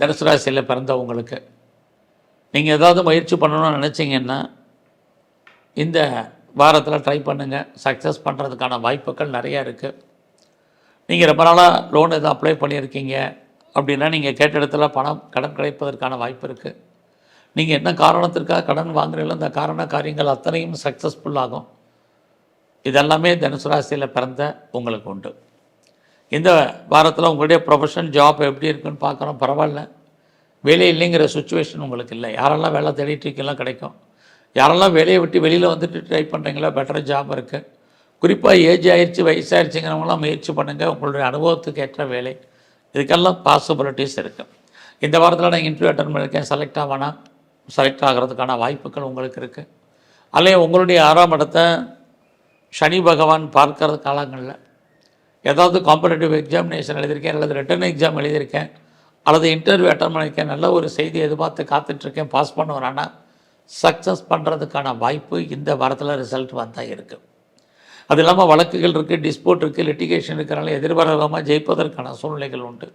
தனுசு ராசியில் பிறந்தவங்களுக்கு. நீங்கள் ஏதாவது முயற்சி பண்ணணும்னு நினச்சிங்கன்னா இந்த வாரத்தில் ட்ரை பண்ணுங்கள் சக்ஸஸ் பண்ணுறதுக்கான வாய்ப்புகள் நிறையா இருக்குது நீங்கள் ரொம்ப நாளாக லோன் எதுவும் அப்ளை பண்ணியிருக்கீங்க. அப்படின்னா நீங்கள் கேட்ட இடத்துல பணம் கடன் கிடைப்பதற்கான வாய்ப்பு இருக்குது நீங்கள் என்ன காரணத்திற்காக கடன் வாங்குறீங்களோ அந்த காரண காரியங்கள் அத்தனையும் சக்ஸஸ்ஃபுல்லாகும் இதெல்லாமே தனுசு ராசியில் பிறந்த உங்களுக்கு உண்டு. இந்த வாரத்தில் உங்களுடைய ப்ரொஃபஷன் ஜாப் எப்படி இருக்குன்னு பார்க்குறோம். பரவாயில்ல. வேலை இல்லைங்கிற சுச்சுவேஷன் உங்களுக்கு இல்லை. யாரெல்லாம் வேலை தேடிட்டு கிடைக்கும். யாரெல்லாம் வேலையை விட்டு வெளியில் வந்துட்டு ட்ரை பண்ணுறீங்களோ பெட்டர் ஜாப் இருக்குது குறிப்பாக ஏஜ் ஆயிடுச்சு வயசாகிடுச்சுங்கிறவங்களாம் முயற்சி பண்ணுங்கள் உங்களுடைய அனுபவத்துக்கு ஏற்ற வேலை. இதுக்கெல்லாம் பாசிபிலிட்டிஸ் இருக்குது இந்த வாரத்தில் நான் இன்டர்வியூ அட்டன் பண்ணியிருக்கேன். செலக்ட் ஆவானா செலக்ட் ஆகிறதுக்கான வாய்ப்புகள் உங்களுக்கு இருக்குது அல்லையே உங்களுடைய ஆறாம் இடத்தை சனி பகவான் பார்க்கறது காலங்களில். ஏதாவது காம்படேட்டிவ் எக்ஸாமினேஷன் எழுதியிருக்கேன் அல்லது ரிட்டன் எக்ஸாம் எழுதியிருக்கேன் அல்லது இன்டர்வியூ அட்டன் பண்ணியிருக்கேன் நல்ல ஒரு செய்தி எதிர்பார்த்து காத்துட்ருக்கேன் பாஸ் பண்ணுவேன்னா சக்ஸஸ் பண்ணுறதுக்கான வாய்ப்பு இந்த வாரத்தில் ரிசல்ட் வந்தால் இருக்குது அது இல்லாமல் வழக்குகள் இருக்குது டிஸ்போட் இருக்குது லிட்டிகேஷன் இருக்கிறனால எதிர்பாராமல் ஜெயிப்பதற்கான சூழ்நிலைகள் உண்டு.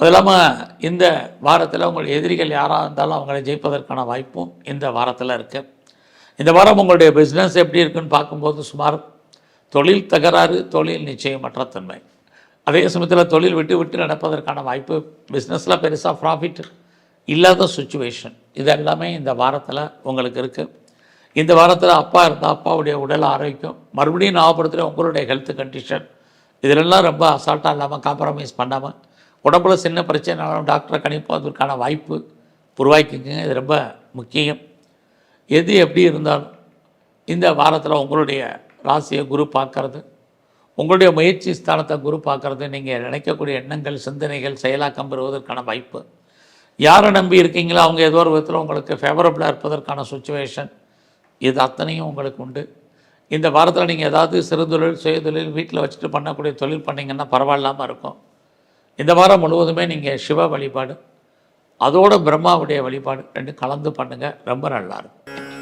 அது இல்லாமல் இந்த வாரத்தில் உங்கள் எதிரிகள் யாராக இருந்தாலும் அவங்களை ஜெயிப்பதற்கான வாய்ப்பும் இந்த வாரத்தில் இருக்குது இந்த வாரம் உங்களுடைய பிஸ்னஸ் எப்படி இருக்குன்னு பார்க்கும்போது சுமார் தொழில் தகராறு தொழில் நிச்சயமற்ற தன்மை. அதே சமயத்தில் தொழில் விட்டு விட்டு நடப்பதற்கான வாய்ப்பு பிஸ்னஸில் பெருசாக ப்ராஃபிட் இல்லாத சுச்சுவேஷன் இது எல்லாமே இந்த வாரத்தில் உங்களுக்கு இருக்குது இந்த வாரத்தில் அப்பா இருந்தால் அப்பாவுடைய உடல் ஆரோக்கியம் மறுபடியும் ஞாபகப்படுத்துகிற உங்களுடைய ஹெல்த் கண்டிஷன் இதிலெல்லாம் ரொம்ப அசால்ட்டாக இல்லாமல் காம்ப்ரமைஸ் பண்ணாமல் உடம்புல சின்ன பிரச்சனைனாலும் டாக்டரை கணிப்பதற்கான வாய்ப்பு உருவாக்கிக்கங்க. இது ரொம்ப முக்கியம். எது எப்படி இருந்தாலும் இந்த வாரத்தில் உங்களுடைய ராசியை குரு பார்க்கறது உங்களுடைய முயற்சி ஸ்தானத்தை குரு பார்க்கறது நீங்கள் நினைக்கக்கூடிய எண்ணங்கள் சிந்தனைகள் செயலாக்கம் பெறுவதற்கான வாய்ப்பு. யாரை நம்பி இருக்கீங்களோ அவங்க ஏதோ ஒரு விதத்தில் உங்களுக்கு ஃபேவரபுளாக இருப்பதற்கான சுச்சுவேஷன் இது அத்தனையும் உங்களுக்கு உண்டு. இந்த வாரத்தில் நீங்கள் ஏதாவது சிறுதொழில் சுயதொழில் வீட்டில் வச்சுட்டு பண்ணக்கூடிய தொழில் பண்ணிங்கன்னா பரவாயில்லாமல் இருக்கும். இந்த வாரம் முழுவதுமே நீங்கள் சிவ வழிபாடு அதோட பிரம்மாவுடைய வழிபாடு ரெண்டு கலந்து பண்ணுங்கள் ரொம்ப நல்லாயிருக்கும்